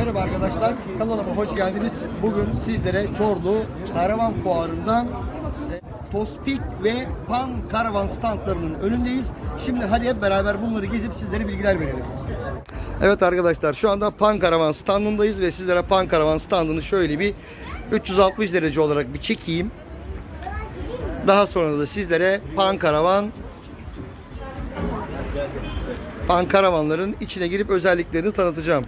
Merhaba arkadaşlar, kanalıma hoş geldiniz. Bugün sizlere Çorlu Karavan Fuarı'ndan Tospik ve Pan Karavan standlarının önündeyiz. Şimdi hadi hep beraber bunları gezip sizlere bilgiler verelim. Evet arkadaşlar şu anda Pan Karavan standındayız ve sizlere Pan Karavan standını şöyle bir 360 derece olarak bir çekeyim. Daha sonra da sizlere Pan Karavan Pan Karavanların içine girip özelliklerini tanıtacağım.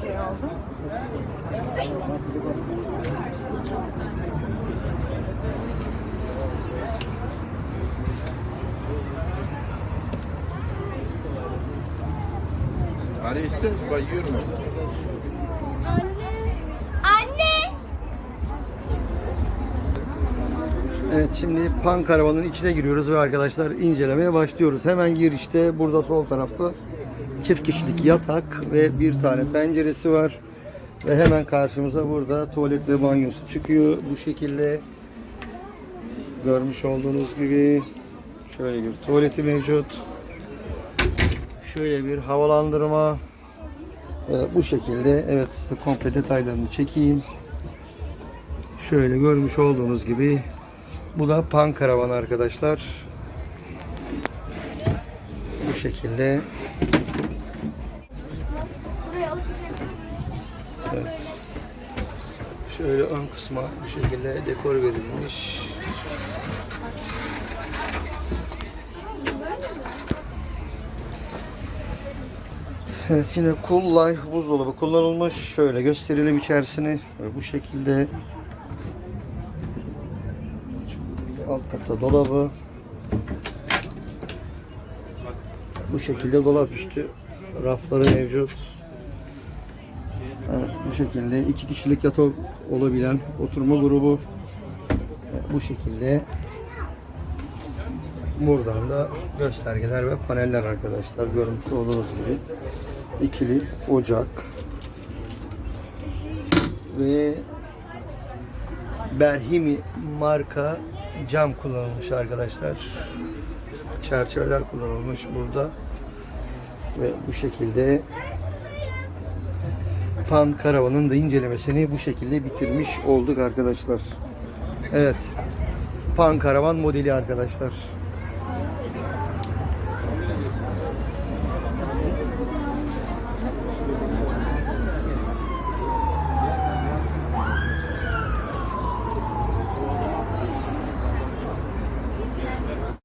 Şey aldım. Hani ister misin? Ben yiyorum Evet şimdi Pan Karavan'ın içine giriyoruz ve arkadaşlar incelemeye başlıyoruz. Hemen girişte burada sol tarafta çift kişilik yatak ve bir tane penceresi var. Ve hemen karşımıza burada tuvalet ve banyosu çıkıyor. Bu şekilde görmüş olduğunuz gibi şöyle bir tuvaleti mevcut. Şöyle bir havalandırma. Evet, bu şekilde evet komple detaylarını çekeyim. Şöyle görmüş olduğunuz gibi bu da pan karavan arkadaşlar. Bu şekilde. Evet. Şöyle ön kısma bu şekilde dekor verilmiş. Evet yine Cool Life buzdolabı kullanılmış. Şöyle gösterelim içerisini. Bu şekilde Alt katta dolabı. Bu şekilde dolap üstü rafları mevcut. Bu şekilde iki kişilik yatak olabilen oturma grubu. Bu şekilde buradan da göstergeler ve paneller arkadaşlar görmüş olduğunuz gibi ikili ocak ve Berhimi marka cam kullanılmış arkadaşlar. Çerçeveler kullanılmış burada. Ve bu şekilde Pan Karavan'ın da incelemesini bu şekilde bitirmiş olduk arkadaşlar. Evet. Pan Karavan modeli arkadaşlar.